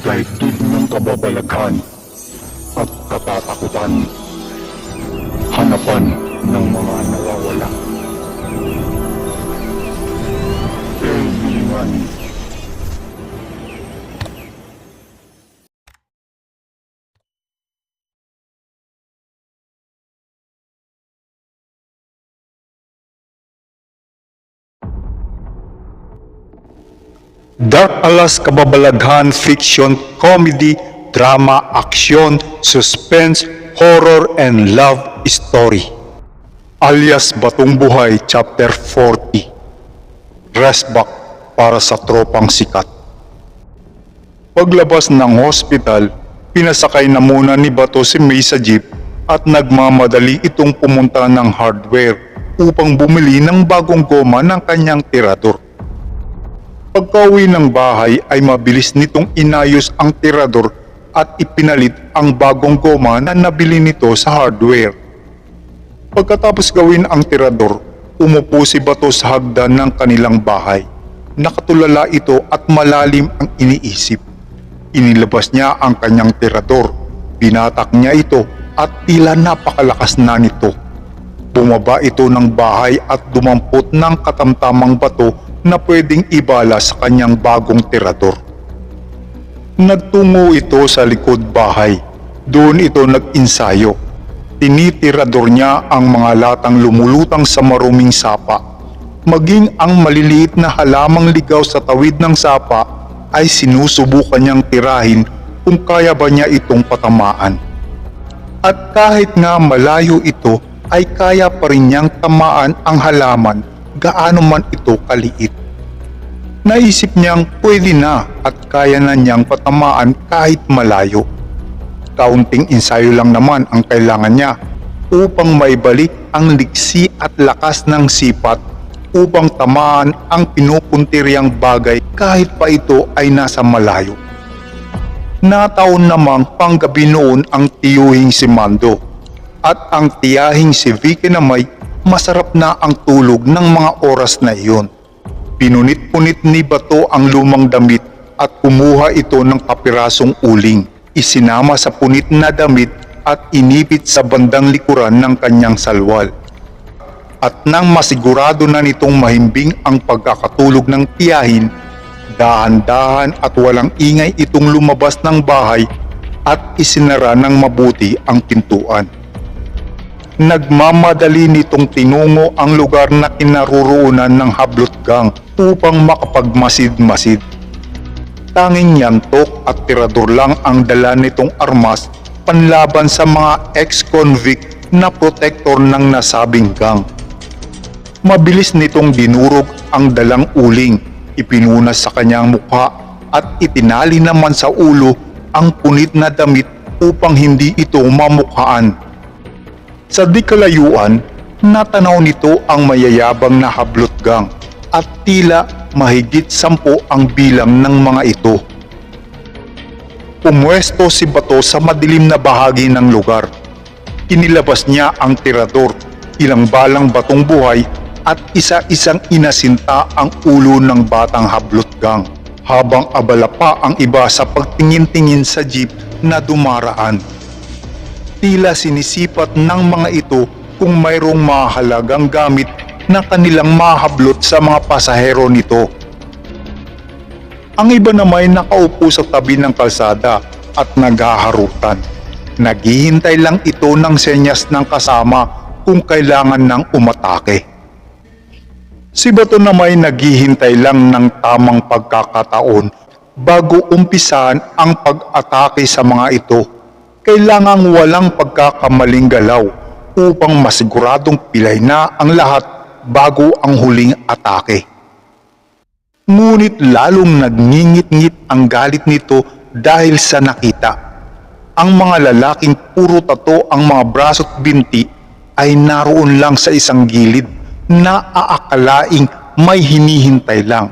daigdig ng kababalaghan at katatakutan. Hanapan ng mga nawawala. Kaibigan. Dark Alas Kababalaghan Fiction Comedy Drama Action Suspense Horror and Love Story. Alias Batong Buhay Chapter 40 Restback para sa tropang sikat. Paglabas ng hospital, pinasakay na muna ni Bato si May sa jeep at nagmamadali itong pumunta ng hardware upang bumili ng bagong goma ng kanyang tirador. Pagkauwi ng bahay ay mabilis nitong inayos ang tirador at ipinalit ang bagong goma na nabili nito sa hardware. Pagkatapos gawin ang tirador, umupo si Bato sa hagdan ng kanilang bahay. Nakatulala ito at malalim ang iniisip. Inilabas niya ang kanyang tirador. Binatak niya ito at tila napakalakas na nito. Bumaba ito ng bahay at dumampot ng katamtamang bato na pwedeng ibala sa kanyang bagong tirador. Nagtungo ito sa likod bahay. Doon ito nag-insayo. Tinitirador niya ang mga latang lumulutang sa maruming sapa. Maging ang maliliit na halamang ligaw sa tawid ng sapa ay sinusubukan niyang tirahin kung kaya ba niya itong patamaan. At kahit nga malayo ito ay kaya pa rin niyang tamaan ang halaman gaano man ito kaliit. Naisip niyang pwede na at kaya na niyang patamaan kahit malayo. Kaunting ensayo lang naman ang kailangan niya upang maibalik ang liksi at lakas ng sipat upang tamaan ang pinupuntiryang bagay kahit pa ito ay nasa malayo. Nataon namang panggabi noon ang tiyuhing si Mando at ang tiyahing si Vicky na may masarap na ang tulog ng mga oras na iyon. Pinunit-punit ni Bato ang lumang damit at kumuha ito ng kapirasong uling. Isinama sa punit na damit at inipit sa bandang likuran ng kanyang salwal. At nang masigurado na nitong mahimbing ang pagkakatulog ng tiyahin, dahan-dahan at walang ingay itong lumabas ng bahay at isinara ng mabuti ang pintuan. Nagmamadali nitong tinungo ang lugar na kinaruroonan ng hablot gang upang makapagmasid-masid. Tanging yantok at tirador lang ang dala nitong armas panlaban sa mga ex-convict na protektor ng nasabing gang. Mabilis nitong dinurog ang dalang uling, ipinunas sa kanyang mukha at itinali naman sa ulo ang punit na damit upang hindi ito mamukhaan. Sa di kalayuan, natanaw nito ang mayayabang na hablot gang at tila mahigit sampo ang bilang ng mga ito. Pumwesto si Bato sa madilim na bahagi ng lugar. Inilabas niya ang tirador, ilang balang batong buhay at isa-isang inasinta ang ulo ng batang hablot gang habang abala pa ang iba sa pagtingin-tingin sa jeep na dumaraan tila sinisipat ng mga ito kung mayroong mahalagang gamit na kanilang mahablot sa mga pasahero nito. Ang iba naman ay nakaupo sa tabi ng kalsada at naghaharutan. Naghihintay lang ito ng senyas ng kasama kung kailangan ng umatake. Si Bato naman ay naghihintay lang ng tamang pagkakataon bago umpisahan ang pag-atake sa mga ito kailangang walang pagkakamaling galaw upang masiguradong pilay na ang lahat bago ang huling atake. Ngunit lalong nagngingit-ngit ang galit nito dahil sa nakita. Ang mga lalaking puro tato ang mga braso't binti ay naroon lang sa isang gilid na aakalaing may hinihintay lang.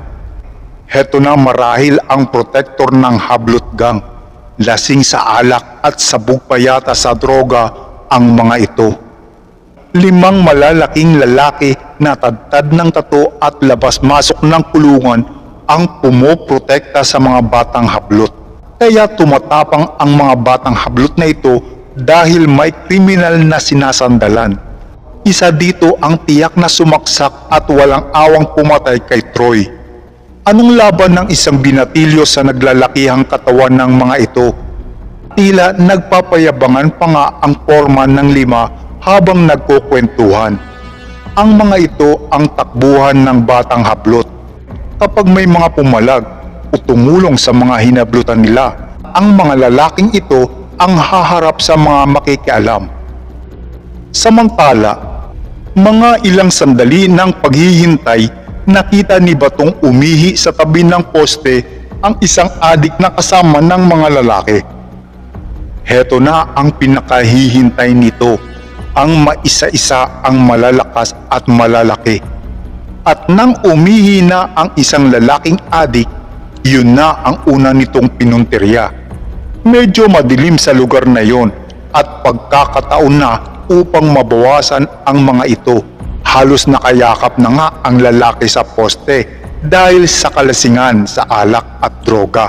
Heto na marahil ang protektor ng hablot gang lasing sa alak at sabog pa yata sa droga ang mga ito. Limang malalaking lalaki na tadtad ng tato at labas-masok ng kulungan ang pumoprotekta sa mga batang hablot. Kaya tumatapang ang mga batang hablot na ito dahil may kriminal na sinasandalan. Isa dito ang tiyak na sumaksak at walang awang pumatay kay Troy. Anong laban ng isang binatilyo sa naglalakihang katawan ng mga ito? Tila nagpapayabangan pa nga ang forma ng lima habang nagkukwentuhan. Ang mga ito ang takbuhan ng batang hablot. Kapag may mga pumalag o tumulong sa mga hinablutan nila, ang mga lalaking ito ang haharap sa mga makikialam. Samantala, mga ilang sandali ng paghihintay, nakita ni Batong umihi sa tabi ng poste ang isang adik na kasama ng mga lalaki. Heto na ang pinakahihintay nito, ang maisa-isa ang malalakas at malalaki. At nang umihi na ang isang lalaking adik, yun na ang una nitong pinuntirya. Medyo madilim sa lugar na yon at pagkakataon na upang mabawasan ang mga ito. Halos nakayakap na nga ang lalaki sa poste dahil sa kalasingan sa alak at droga.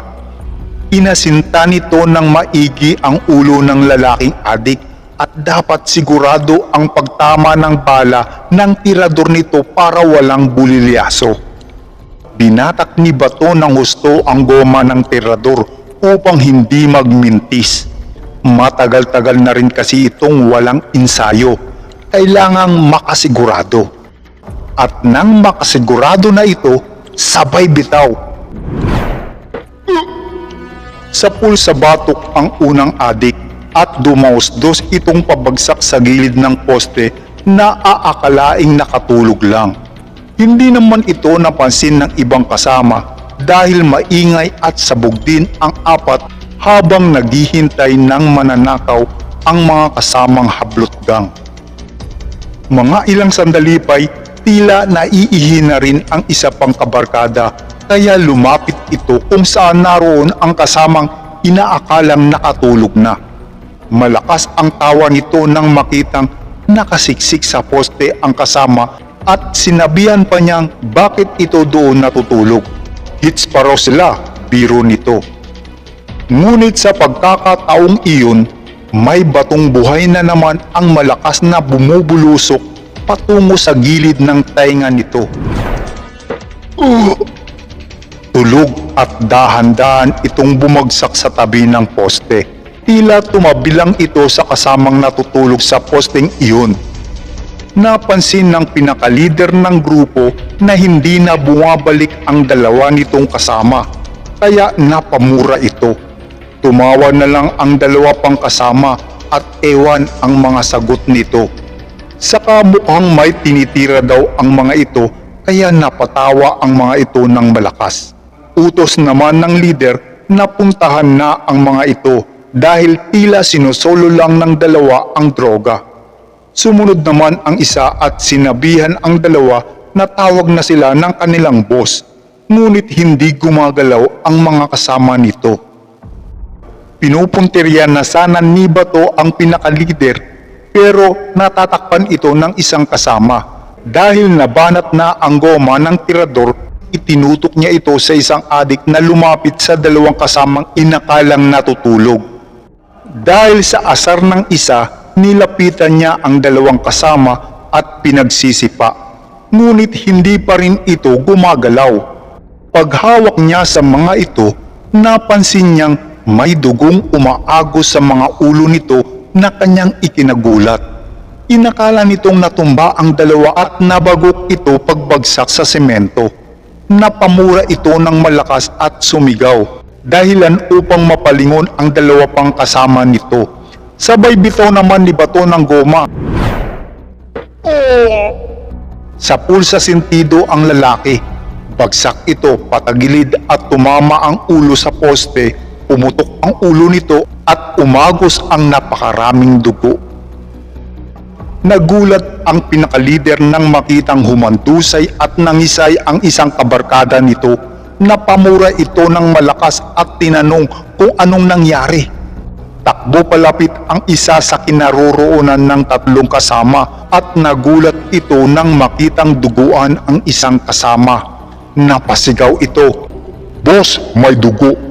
Inasinta nito ng maigi ang ulo ng lalaking adik at dapat sigurado ang pagtama ng bala ng tirador nito para walang bulilyaso. Binatak ni Bato ng husto ang goma ng tirador upang hindi magmintis. Matagal-tagal na rin kasi itong walang ensayo. Kailangang makasigurado. At nang makasigurado na ito, sabay bitaw. Sa pulsa batok ang unang adik at dumausdos itong pabagsak sa gilid ng poste na aakalaing nakatulog lang. Hindi naman ito napansin ng ibang kasama dahil maingay at sabog din ang apat habang naghihintay ng mananakaw ang mga kasamang hablot gang. Mga ilang sandali pa'y tila naiihi na rin ang isa pang kabarkada kaya lumapit ito kung saan naroon ang kasamang inaakalang nakatulog na. Malakas ang tawa nito nang makitang nakasiksik sa poste ang kasama at sinabihan pa niyang bakit ito doon natutulog. Hits pa raw sila, biro nito. Ngunit sa pagkakataong iyon, may batong buhay na naman ang malakas na bumubulusok patungo sa gilid ng tainga nito. Tulog at dahan-dahan itong bumagsak sa tabi ng poste. Tila tumabilang ito sa kasamang natutulog sa posteng iyon. Napansin ng pinakalider ng grupo na hindi na bumabalik ang dalawa nitong kasama, kaya napamura ito. Tumawa na lang ang dalawa pang kasama at ewan ang mga sagot nito. Saka mukhang may tinitira daw ang mga ito kaya napatawa ang mga ito ng malakas. Utos naman ng leader na puntahan na ang mga ito dahil tila sinusolo lang ng dalawa ang droga. Sumunod naman ang isa at sinabihan ang dalawa na tawag na sila ng kanilang boss. Ngunit hindi gumagalaw ang mga kasama nito. Pinupuntirya na sana ni Bato ang pinakalider pero natatakpan ito ng isang kasama. Dahil nabanat na ang goma ng tirador, itinutok niya ito sa isang adik na lumapit sa dalawang kasamang inakalang natutulog. Dahil sa asar ng isa, nilapitan niya ang dalawang kasama at pinagsisipa. Ngunit hindi pa rin ito gumagalaw. Paghawak niya sa mga ito, napansin niyang may dugong umaagos sa mga ulo nito na kanyang ikinagulat. Inakala nitong natumba ang dalawa at nabagok ito pagbagsak sa semento. Napamura ito ng malakas at sumigaw dahilan upang mapalingon ang dalawa pang kasama nito. Sabay bitaw naman ni Bato ng goma. Sa pulsa sentido ang lalaki. Bagsak ito patagilid at tumama ang ulo sa poste. Pumutok ang ulo nito at umagos ang napakaraming dugo. Nagulat ang pinakalider nang makitang humandusay at nangisay ang isang kabarkada nito. Napamura ito ng malakas at tinanong kung anong nangyari. Takbo palapit ang isa sa kinaroroonan ng tatlong kasama at nagulat ito nang makitang duguan ang isang kasama. Napasigaw ito. Boss, may dugo.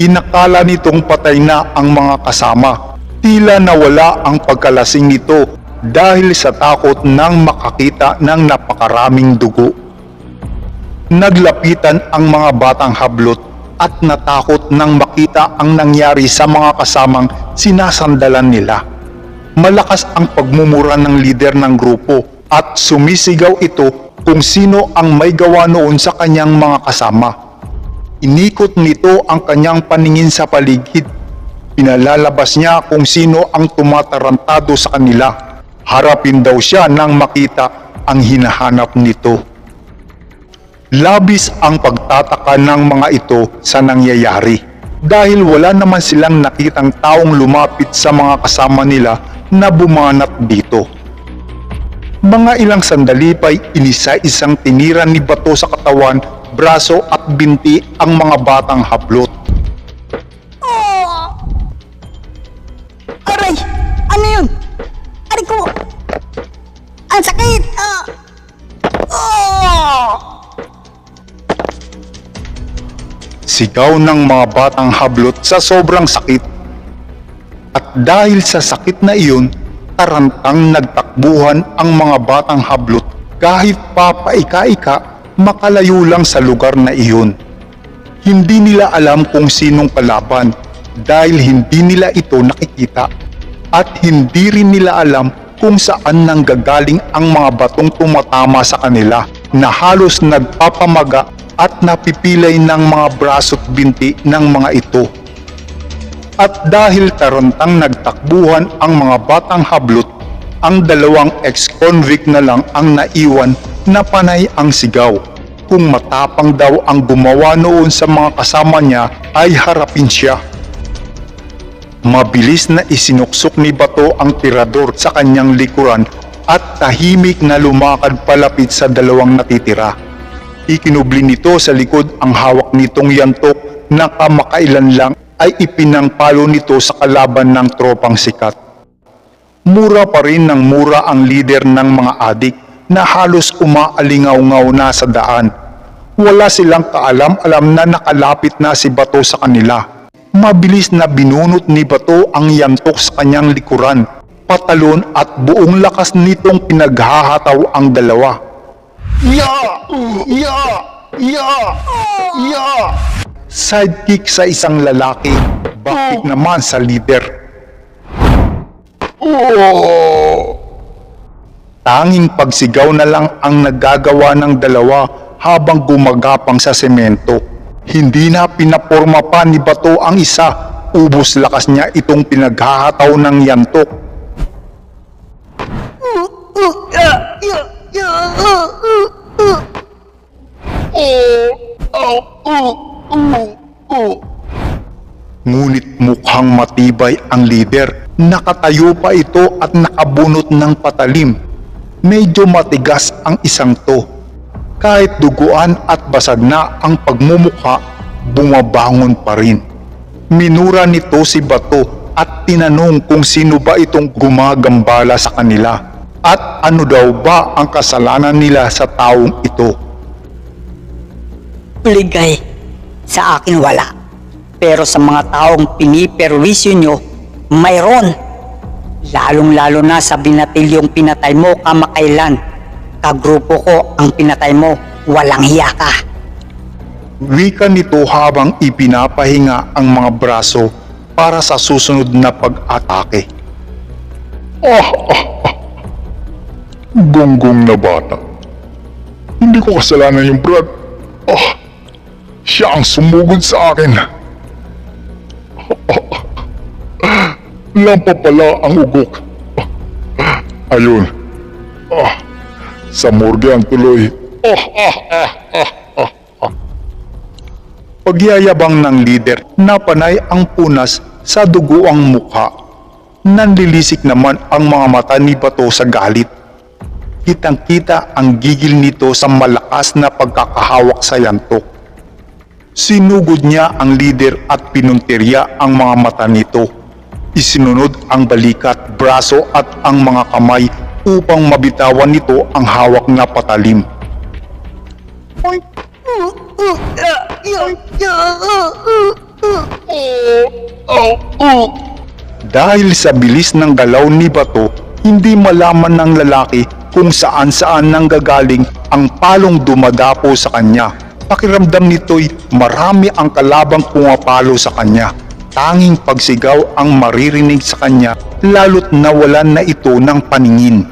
Inakala nitong patay na ang mga kasama. Tila nawala ang pagkalasing nito dahil sa takot nang makakita ng napakaraming dugo. Naglapitan ang mga batang hablot at natakot nang makita ang nangyari sa mga kasamang sinasandalan nila. Malakas ang pagmumura ng lider ng grupo at sumisigaw ito kung sino ang may gawa noon sa kanyang mga kasama. Inikot nito ang kanyang paningin sa paligid. Pinalalabas niya kung sino ang tumatarantado sa kanila. Harapin daw siya nang makita ang hinahanap nito. Labis ang pagtataka ng mga ito sa nangyayari dahil wala naman silang nakitang taong lumapit sa mga kasama nila na bumanat dito. Mga ilang sandali pa'y inisa-isang tinira ni Bato sa katawan, braso at binti ang mga batang hablot. Oh! Aray! Ano yun? Aray ko! Ang sakit! Ah! Oh! Sigaw ng mga batang hablot sa sobrang sakit. At dahil sa sakit na iyon, tarantang nagtakbuhan ang mga batang hablot kahit papaika-ika makalayo lang sa lugar na iyon. Hindi nila alam kung sinong kalaban dahil hindi nila ito nakikita at hindi rin nila alam kung saan nanggagaling ang mga batong tumatama sa kanila na halos nagpapamaga at napipilay ng mga braso't binti ng mga ito. At dahil tarantang nagtakbuhan ang mga batang hablot, ang dalawang ex-convict na lang ang naiwan na panay ang sigaw. Kung matapang daw ang gumawa noon sa mga kasama niya ay harapin siya. Mabilis na isinuksok ni Bato ang tirador sa kanyang likuran at tahimik na lumakad palapit sa dalawang natitira. Ikinubli nito sa likod ang hawak nitong yantok na kamakailan lang ay ipinangpalo nito sa kalaban ng tropang sikat. Mura pa rin ng mura ang lider ng mga adik na halos umaalingaw-ngaw na sa daan. Wala silang kaalam-alam na nakalapit na si Bato sa kanila. Mabilis na binunot ni Bato ang yantok sa kanyang likuran, patalon at buong lakas nitong pinaghahataw ang dalawa. Ya! Ya! Ya! Ya! Sidekick sa isang lalaki, bakit naman sa leader? Tanging pagsigaw na lang ang nagagawa ng dalawa habang gumagapang sa semento. Hindi na pinaporma pa ni Bato ang isa, ubos lakas niya itong pinaghahataw ng yantok. Ya, ya. Ngunit mukhang matibay ang lider. Nakatayo pa ito at nakabunot ng patalim. Medyo matigas ang isang to. Kahit duguan at basag na ang pagmumukha, bumabangon pa rin. Minura nito si Bato at tinanong kung sino ba itong gumagambala sa kanila at ano daw ba ang kasalanan nila sa taong ito. Ligay, sa akin wala. Pero sa mga taong piniperwisyo nyo, mayroon. Lalong-lalo na sa binatilyong pinatay mo kamakailan. Kagrupo ko ang pinatay mo, walang hiya ka. Wika nito habang ipinapahinga ang mga braso para sa susunod na pag-atake. Ah, ah, ah. Gonggong na bata. Hindi ko kasalanan yung Brad. Ah, siya ang sumugod sa akin. Ah, ah. Lampa pala ang ugok. Ah, ayun. Ah, sa morgue ang tuloy. Pagyayabang ng lider na panay ang punas sa duguang mukha. Nanlilisik naman ang mga mata ni Bato sa galit. Kitang-kita ang gigil nito sa malakas na pagkakahawak sa yantok. Sinugod niya ang lider at pinuntirya ang mga mata nito. Isinunod ang balikat, braso at ang mga kamay upang mabitawan nito ang hawak na patalim. Uh. Dahil sa bilis ng galaw ni Bato, hindi malaman ng lalaki kung saan saan nanggagaling ang palong dumadapo sa kanya. Pakiramdam nito'y marami ang kalabang pumapalo sa kanya. Tanging pagsigaw ang maririnig sa kanya lalo't nawalan na ito ng paningin.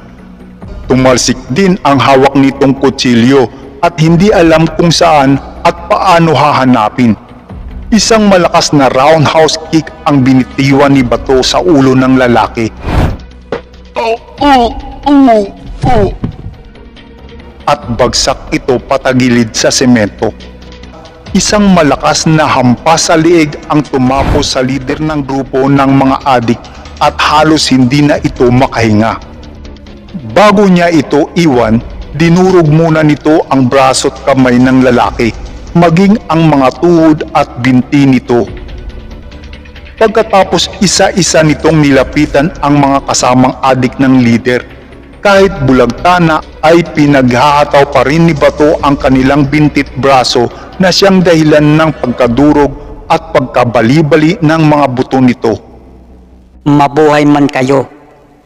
Tumalsik din ang hawak nitong kutsilyo at hindi alam kung saan at paano hahanapin. Isang malakas na roundhouse kick ang binitiwan ni Bato sa ulo ng lalaki. At bagsak ito patagilid sa semento. Isang malakas na hampas sa liig ang tumapos sa lider ng grupo ng mga adik at halos hindi na ito makahinga. Bago niya ito iwan, dinurog muna nito ang braso at kamay ng lalaki, maging ang mga tuhod at binti nito. Pagkatapos isa-isa nitong nilapitan ang mga kasamang adik ng leader. Kahit bulagtana ay pinaghahataw pa rin ni Bato ang kanilang bintit braso na siyang dahilan ng pagkadurog at pagkabalibali ng mga buto nito. Mabuhay man kayo,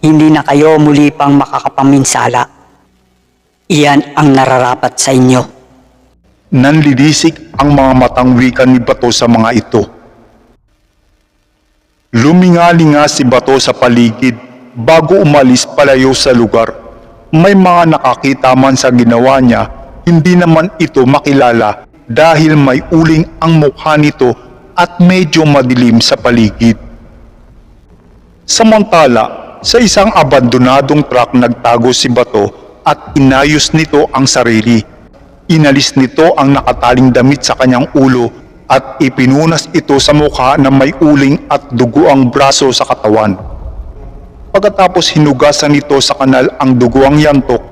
hindi na kayo muli pang makakapaminsala. Iyan ang nararapat sa inyo. Nanlilisik ang mga matang wika ni Bato sa mga ito. Lumingalinga si Bato sa paligid bago umalis palayo sa lugar. May mga nakakita man sa ginawa niya, hindi naman ito makilala dahil may uling ang mukha nito at medyo madilim sa paligid. Samantala, sa isang abandonadong truck nagtago si Bato at inayos nito ang sarili. Inalis nito ang nakataling damit sa kanyang ulo at ipinunas ito sa mukha na may uling at dugo ang braso sa katawan. Pagkatapos hinugasan nito sa kanal ang dugoang yantok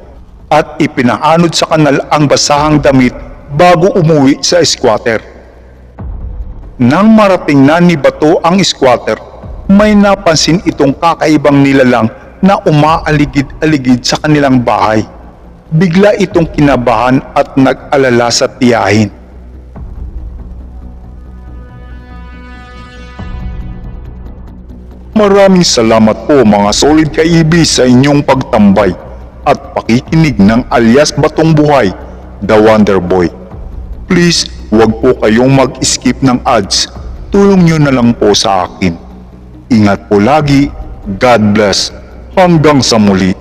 at ipinaanod sa kanal ang basahang damit bago umuwi sa squatter. Nang marating na ni Bato ang squatter, may napansin itong kakaibang nilalang na umaaligid-aligid sa kanilang bahay. Bigla itong kinabahan at nag-alala sa tiyahin. Maraming salamat po mga solid kaibi sa inyong pagtambay at pakikinig ng alias Batong Buhay, The Wonder Boy. Please, huwag po kayong mag-skip ng ads. Tulong nyo na lang po sa akin. Ingat po lagi. God bless. Hanggang sa muli.